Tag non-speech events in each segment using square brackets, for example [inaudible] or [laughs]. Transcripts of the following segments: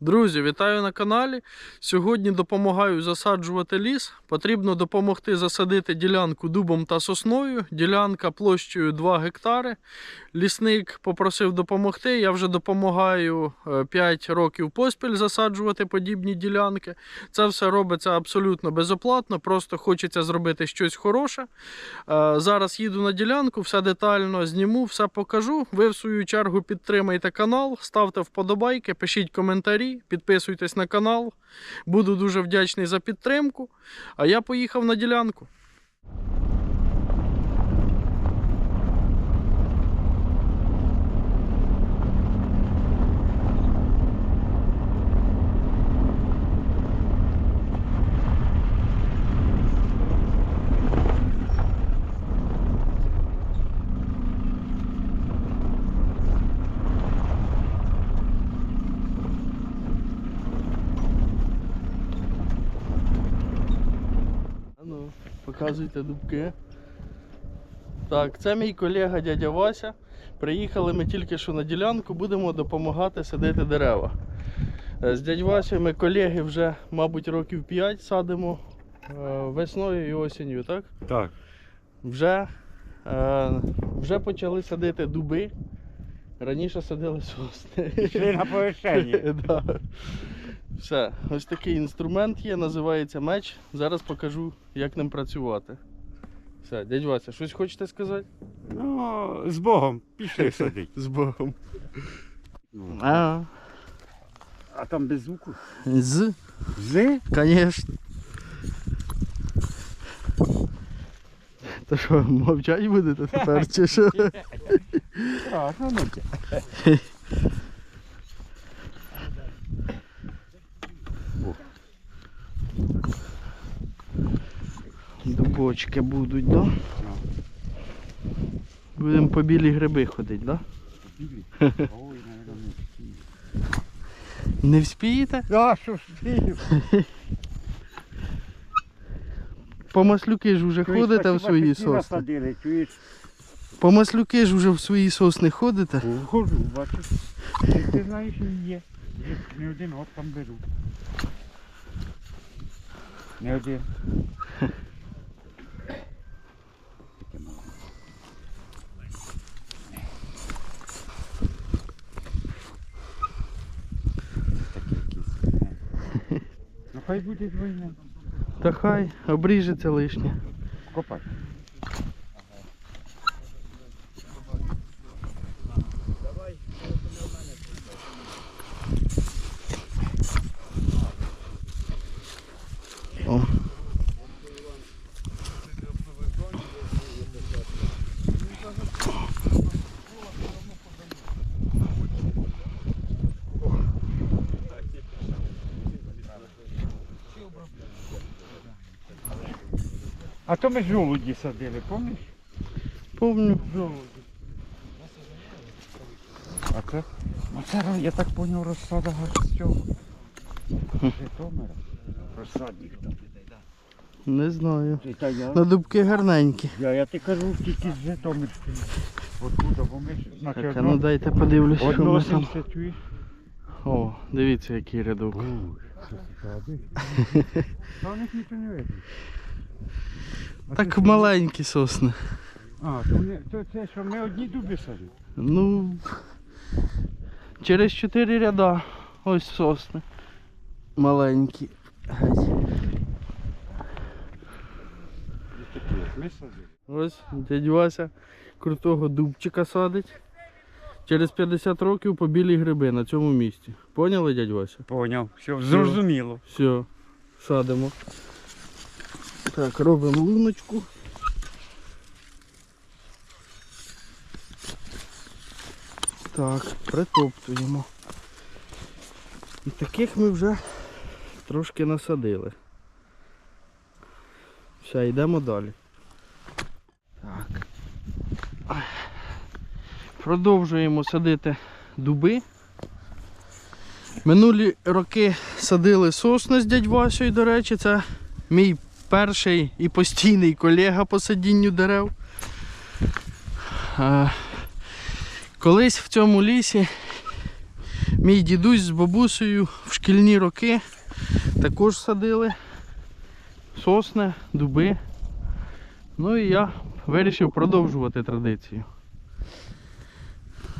Друзі, вітаю на каналі. Сьогодні допомагаю засаджувати ліс. Потрібно допомогти засадити ділянку дубом та сосною. Ділянка площею 2 гектари. Лісник попросив допомогти. Я вже допомагаю 5 років поспіль засаджувати подібні ділянки. Це все робиться абсолютно безоплатно, просто хочеться зробити щось хороше. Е, Зараз їду на ділянку, все детально зніму, все покажу. Ви в свою чергу підтримайте канал, ставте вподобайки, пишіть коментарі, підписуйтесь на канал. Буду дуже вдячний за підтримку. А я поїхав на ділянку. Ну, показуйте дубки. Так, це мій колега дядя Вася. Приїхали ми тільки що на ділянку, будемо допомагати садити дерева. Е, З дядь Васею ми колеги вже, мабуть, років 5 садимо е, весною і осінню, так? Так. Вже, е, вже почали садити дуби. Раніше садили сосни. Пішли на повершення. [laughs] Да. Все, ось такий інструмент є, називається меч. Зараз покажу, як ним працювати. Все, дядь Вася, щось хочете сказати? Ну, з Богом, пішли [laughs] садить. З Богом. Ну, А, А там без звуку. з, З? звісно. То що, мовчать будете тепер чи що? [laughs] Так, ну, [laughs] Дубочки будуть, да? Будемо по білі гриби ходити, да? Ой, не. Вспієте? А, що ти? По маслюки ж вже Чуєш, ходите в свої сосни. чуєш? По маслюки ж вже в свої сосни ходите. Ходжу, бачиш. Ти, знаєш. Є, Не один от там беру. Не один. Таке мало. Таке якесь. не. Ну хай буде двойне. Та хай обріжеться лишнє. Копай. А то ми жолуді садили, пам'ятаєш? Помню. Жолуді. А це? А це, я так зрозумів, розсада цього. Житомира. Розсадник там. Не знаю. Та я, На дубки гарненькі. я, я ти кажу, тільки з Житомирської. Откуда, бо ми ж, Так, а ну дайте подивлюсь, що ми там. Односимося, чуєш? О, дивіться, який рядок. [laughs] Та у них нічого не видно. Так маленькі сосни. А, то, це що, ми одні дуби садимо? Ну, через чотири ряда. Ось сосни. Маленькі. Ось дядь Вася крутого дубчика садить. Через 50 років по білі гриби на цьому місці. Поняли, дядь Вася? Поняв, все, зрозуміло. Все, садимо. Так, робимо луночку. Так, притоптуємо. І таких ми вже трошки насадили. Все, йдемо далі. Так. Продовжуємо садити дуби. Минулі роки садили сосни з дядь Васею, до речі, це мій перший і постійний колега по садінню дерев. Е, Колись в цьому лісі Мій дідусь з бабусею в шкільні роки також садили сосни, дуби. Ну і я вирішив продовжувати традицію.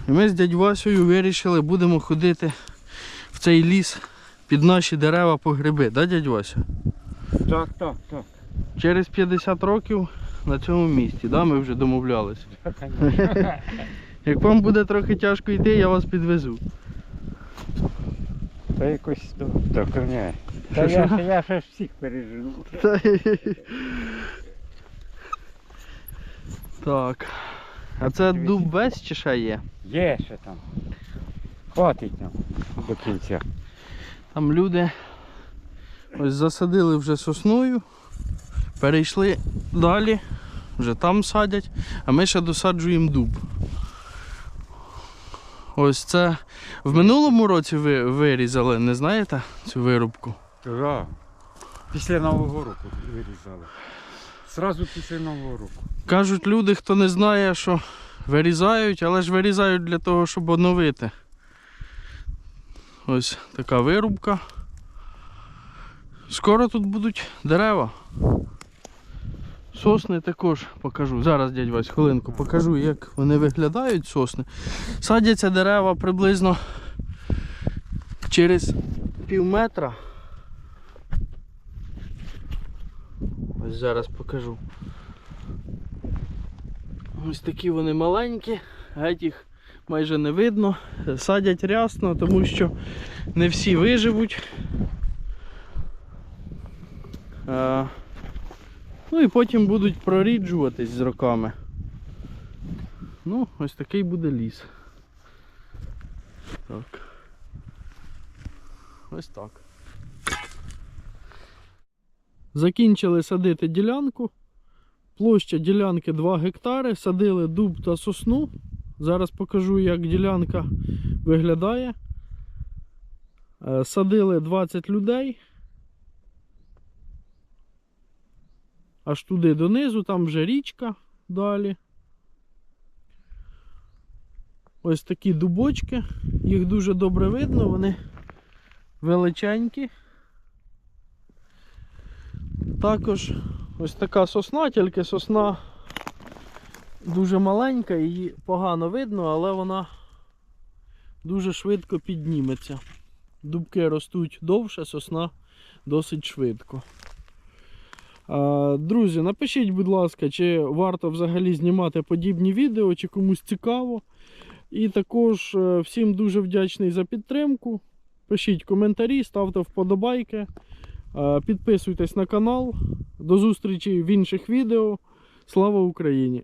І ми з дядь Васею вирішили, будемо ходити в цей ліс під наші дерева по гриби, да, дядь Вася? Так, так, так. Через 50 років на цьому місці, да, ми вже домовлялися. [laughs] Як вам буде трохи тяжко йти, я вас підвезу. Та якось до. Та я, ще- я ще ж всіх переживу. Так. А це дуб весь чи ще є? Є ще там. Хватить нам до кінця. Там люди ось засадили вже сосною, перейшли далі, вже там садять, а ми ще досаджуємо дуб. Ось це в минулому році ви вирізали, не знаєте цю вирубку? Так. Після Нового року вирізали. Зразу після Нового року. Кажуть люди, хто не знає, що вирізають, але ж вирізають для того, щоб оновити. Ось така вирубка. Скоро тут будуть дерева. Сосни також покажу. Зараз, дядь Вась, хвилинку покажу, як вони виглядають сосни. Садяться дерева приблизно через пів метра. Ось зараз покажу. Ось такі вони маленькі, геть їх майже не видно. Садять рясно, тому що не всі виживуть. Е, ну і потім будуть проріджуватись з роками. Ну, ось такий буде ліс. Так. Ось так. Закінчили садити ділянку. Площа ділянки 2 гектари. Садили дуб та сосну. Зараз покажу, як ділянка виглядає. Е, Садили 20 людей. Аж туди донизу, там вже річка далі. Ось такі дубочки. Їх дуже добре видно, вони величенькі. Також ось така сосна, тільки сосна дуже маленька, її погано видно, але вона дуже швидко підніметься. Дубки ростуть довше, сосна досить швидко. Друзі, напишіть, будь ласка, чи варто взагалі знімати подібні відео, чи комусь цікаво. І також е, всім дуже вдячний за підтримку. Пишіть коментарі, ставте вподобайки. Підписуйтесь на канал. До зустрічі в інших відео. Слава Україні!